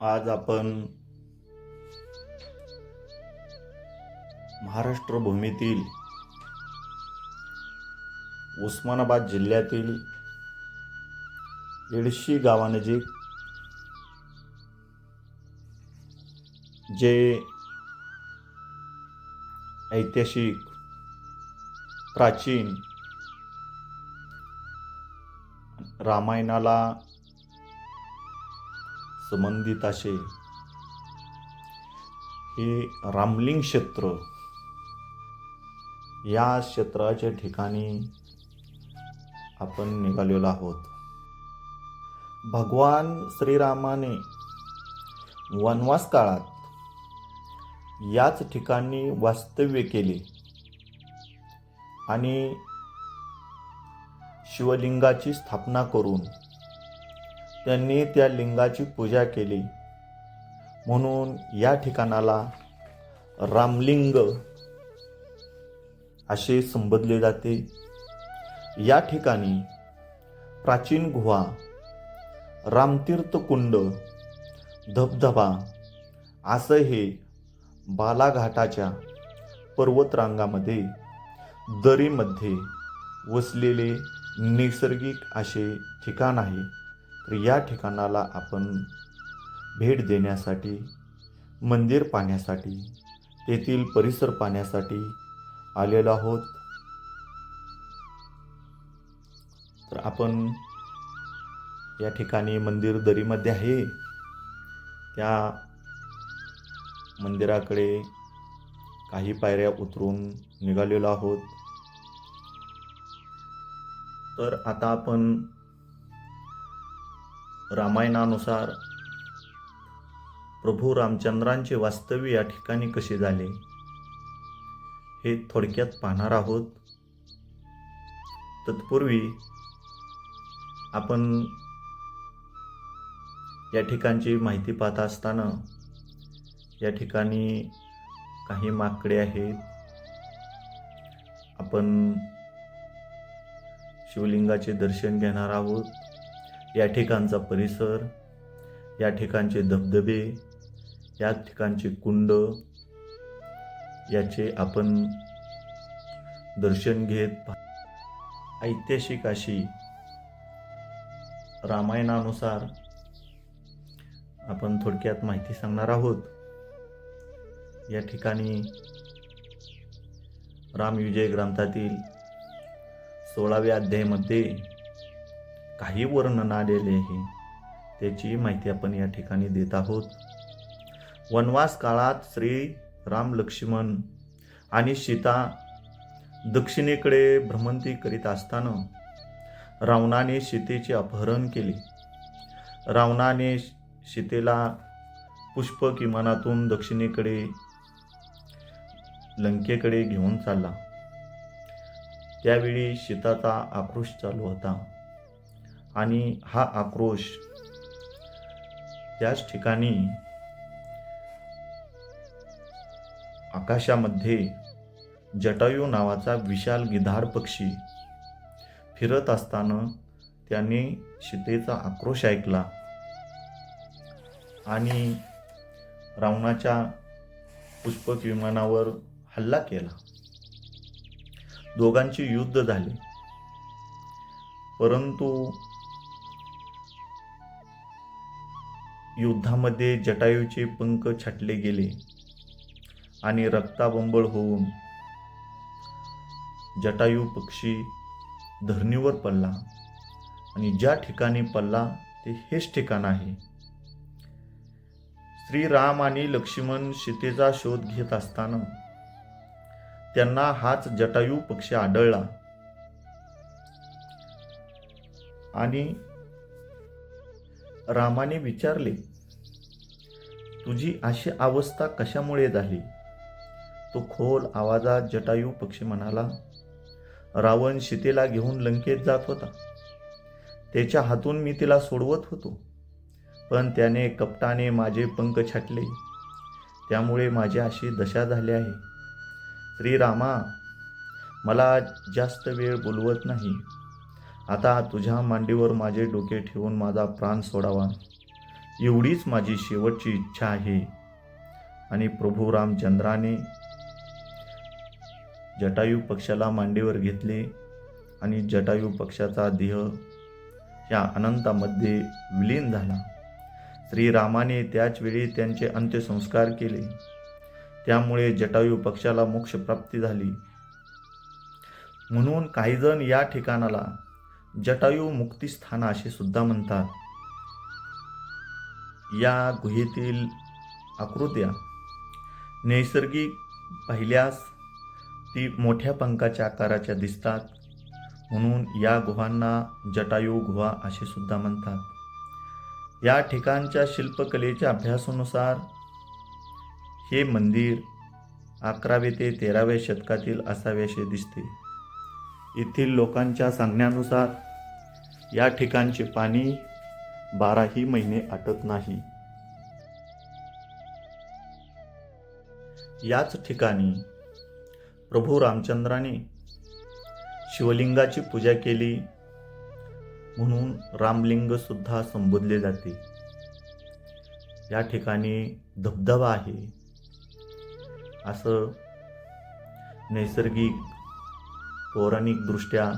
आज आपण महाराष्ट्र भूमीतील उस्मानाबाद जिल्ह्यातील येडशी गावानजीक जे ऐतिहासिक प्राचीन रामायणाला संबंधित असे. हे रामलिंग क्षेत्र या क्षेत्राच्या ठिकाणी आपण निघालेलो आहोत. भगवान श्रीरामाने वनवास काळात याच ठिकाणी वास्तव्य केले आणि शिवलिंगाची स्थापना करून त्यांनी त्या लिंगाची पूजा केली. म्हणून या ठिकाणाला रामलिंग असे संबोधले जाते. या ठिकाणी प्राचीन गुहा रामतीर्थ कुंड धबधबा असं हे बालाघाटाच्या पर्वतरांगामध्ये दरीमध्ये वसलेले नैसर्गिक असे ठिकाण आहे. या ठिकाणाला आपण भेट देण्यासाठी मंदिर पाहण्यासाठी तेथील परिसर पाहण्यासाठी आलेलो आहोत. तर आपण या ठिकाणी मंदिर दरीमध्ये आहे. त्या मंदिराकडे काही पायऱ्या उतरून निघालेलो आहोत. तर आता आपण रामायणानुसार. प्रभू रामचंद्रांचे वास्तव्य या ठिकाणी कसे झाले? हे थोडक्यात पाहणार आहोत. तत्पूर्वी आपण या ठिकाणची माहिती पाहत असताना या ठिकाणी काही माकडे आहेत. आपण शिवलिंगाचे दर्शन घेणार आहोत. या ठिकाणचा परिसर या ठिकाणचे धबधबे या ठिकाणचे कुंड याचे आपण दर्शन घेत ऐतिहासिक अशी रामायणानुसार आपण थोडक्यात माहिती सांगणार आहोत. या ठिकाणी रामविजय ग्रंथातील सोळाव्या अध्यायामध्ये काही वर्णन आलेले आहे. त्याची माहिती आपण या ठिकाणी देत आहोत. वनवास काळात श्री राम लक्ष्मण आणि सीता दक्षिणेकडे भ्रमंती करीत असताना रावणाने सीतेचे अपहरण केले. रावणाने सीतेला पुष्प किमानातून दक्षिणेकडे लंकेकडे घेऊन चालला. त्यावेळी सीताचा आक्रोश चालू होता. आणि हा आक्रोश त्याच ठिकाणी आकाशामध्ये जटायू नावाचा विशाल गिधाड पक्षी फिरत असताना त्याने सीतेचा आक्रोश ऐकला आणि रावणाच्या पुष्पक विमानावर हल्ला केला. दोघांचे युद्ध झाले. परंतु युद्धामध्ये जटायूचे पंख छाटले गेले आणि रक्ताबंबळ होऊन जटायू पक्षी धरणीवर पडला आणि ज्या ठिकाणी पडला ते हेच ठिकाण आहे. श्रीराम आणि लक्ष्मण सीतेचा शोध घेत असताना त्यांना हाच जटायू पक्षी आढळला. आणि रामाने विचारले तुझी अशी अवस्था कशामुळे झाली? तो खोल आवाजात जटायू पक्षी म्हणाला रावण सीतेला घेऊन लंकेत जात होता. त्याच्या हातून मी तिला सोडवत होतो. पण त्याने कपटाने माझे पंख छाटले. त्यामुळे माझी अशी दशा झाली आहे. श्रीरामा मला जास्त वेळ बोलवत नाही. आता तुझ्या मांडीवर माझे डोके ठेवून माझा प्राण सोडावा. एवढीच माझी शेवटची इच्छा आहे. आणि प्रभू रामचंद्राने जटायू पक्षाला मांडीवर घेतले आणि जटायू पक्षाचा देह या अनंतामध्ये विलीन झाला. श्रीरामाने त्याचवेळी त्यांचे अंत्यसंस्कार केले. त्यामुळे जटायू पक्षाला मोक्षप्राप्ती झाली. म्हणून काहीजण या ठिकाणाला जटायू मुक्तिस्थान असे सुद्धा म्हणतात. या गुहेतील आकृत्या नैसर्गिक पाहिल्यास ती मोठ्या पंखाच्या आकाराच्या दिसतात. म्हणून या गुहांना जटायू गुहा असे सुद्धा म्हणतात. या ठिकाणच्या शिल्पकलेच्या अभ्यासानुसार हे मंदिर अकरावे ते तेराव्या शतकातील असावे दिसते. येथील लोकांच्या सांगण्यानुसार या ठिकाणचे पाणी बाराही महिने आटत नाही. याच ठिकाणी प्रभू रामचंद्राने शिवलिंगाची पूजा केली म्हणून रामलिंग सुद्धा संबोधले जाते. या ठिकाणी धबधबा आहे. असं नैसर्गिक पौराणिकदृष्ट्या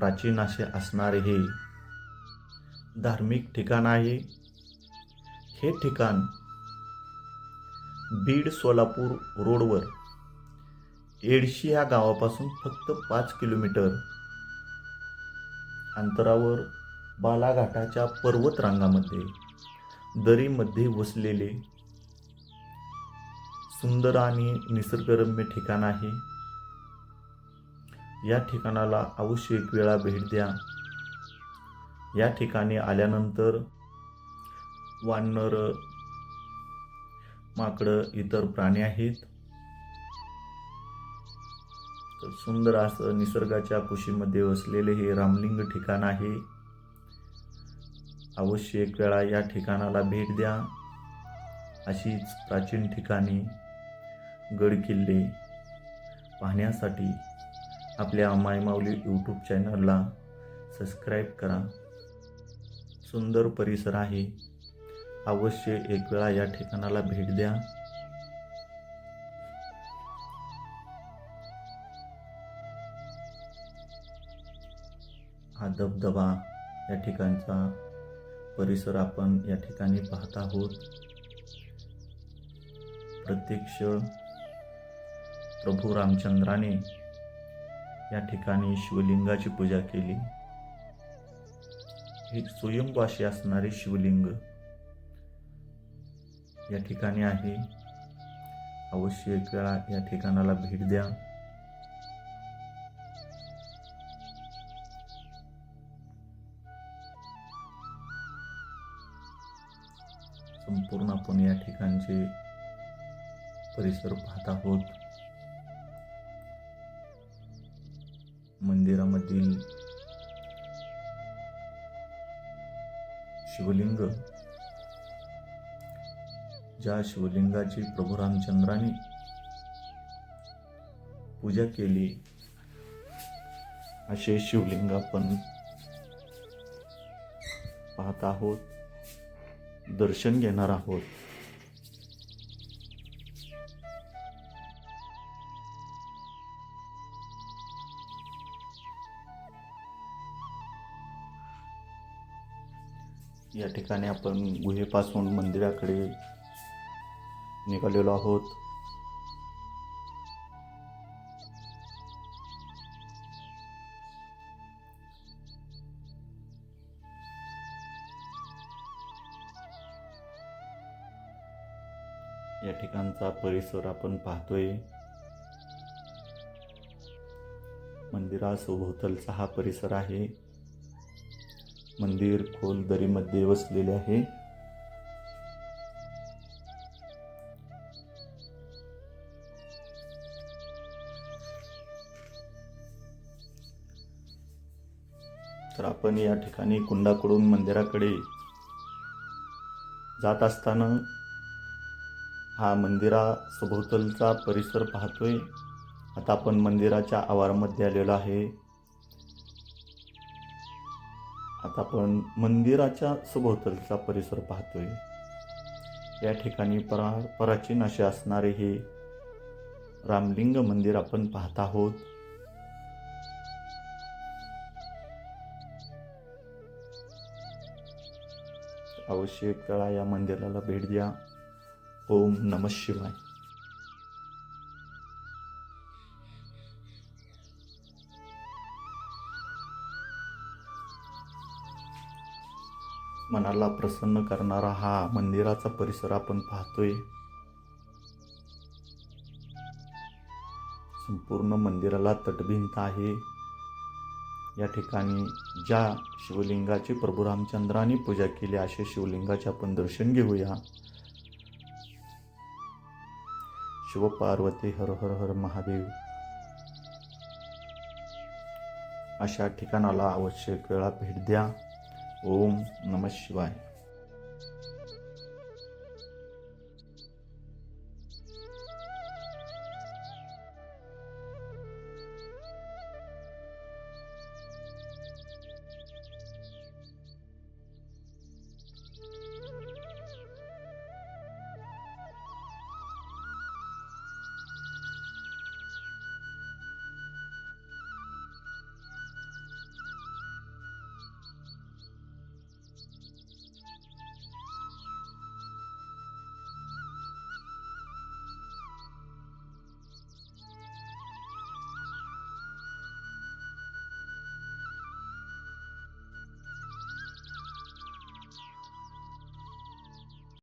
प्राचीन असे असणारे हे धार्मिक ठिकाण आहे. हे ठिकाण बीड सोलापूर रोडवर एडशी ह्या गावापासून फक्त पाच किलोमीटर अंतरावर बालाघाटाच्या पर्वतरांगामध्ये दरीमध्ये वसलेले सुंदर आणि निसर्गरम्य ठिकाण आहे. या ठिकाणाला अवश्य एक वेळा भेट द्या. या ठिकाणी आल्यानंतर वानर माकडं इतर प्राणी आहेत. तर सुंदर असं निसर्गाच्या कुशीमध्ये वसलेले हे रामलिंग ठिकाण आहे. अवश्य एक वेळा या ठिकाणाला भेट द्या. अशीच प्राचीन ठिकाणी गड किल्ले पाहण्यासाठी आपल्या मायमाऊली यूट्यूब चॅनलला सबस्क्राईब करा. सुंदर परिसर आहे. अवश्य एक वेळा या ठिकाणाला भेट द्या. हा धबधबा या ठिकाणचा परिसर आपण या ठिकाणी पाहत आहोत. प्रत्यक्ष प्रभू रामचंद्राने या ठिकाणी शिवलिंगाची पूजा केली. हे स्वयंवाशी असणारे शिवलिंग या ठिकाणी आहे. अवश्य एक वेळा या ठिकाणाला भेट द्या. संपूर्ण आपण या ठिकाणचे परिसर पाहत आहोत. मंदिरामधील शिवलिंग ज्या शिवलिंगाची प्रभू रामचंद्राने पूजा केली असे शिवलिंग आपण पाहत आहोत दर्शन घेणार आहोत. या ठिकाणी आपण गुहेपासून मंदिराकडे निघालेलो आहोत. या ठिकाणचा परिसर आपण पाहतोय. मंदिरासोभोवतालचा हा परिसर आहे. मंदिर खोल दरीमध्ये वसलेले आहे. तर आपण या ठिकाणी कुंडाकडून मंदिराकडे जात असताना हा मंदिरा सभोवतालचा परिसर पाहतोय. आता आपण मंदिराच्या आवारामध्ये आलेलो आहे. आता आपण मंदिराच्या सभोवतालचा परिसर पाहतोय. या ठिकाणी परा प्राचीन असे असणारे हे रामलिंग मंदिर आपण पाहत आहोत. अवश्य एक वेळा या मंदिराला भेट द्या. ओम नम शिवाय. मनाला प्रसन्न करणारा हा मंदिराचा परिसर आपण पाहतोय. संपूर्ण मंदिराला तटभिंत आहे. या ठिकाणी ज्या शिवलिंगाची प्रभू रामचंद्राने पूजा केली अशा शिवलिंगाचे आपण दर्शन घेऊया. शिवपार्वती हर हर हर महादेव. अशा ठिकाणाला आवश्यक वेळा भेट द्या. ओम नम शिवाय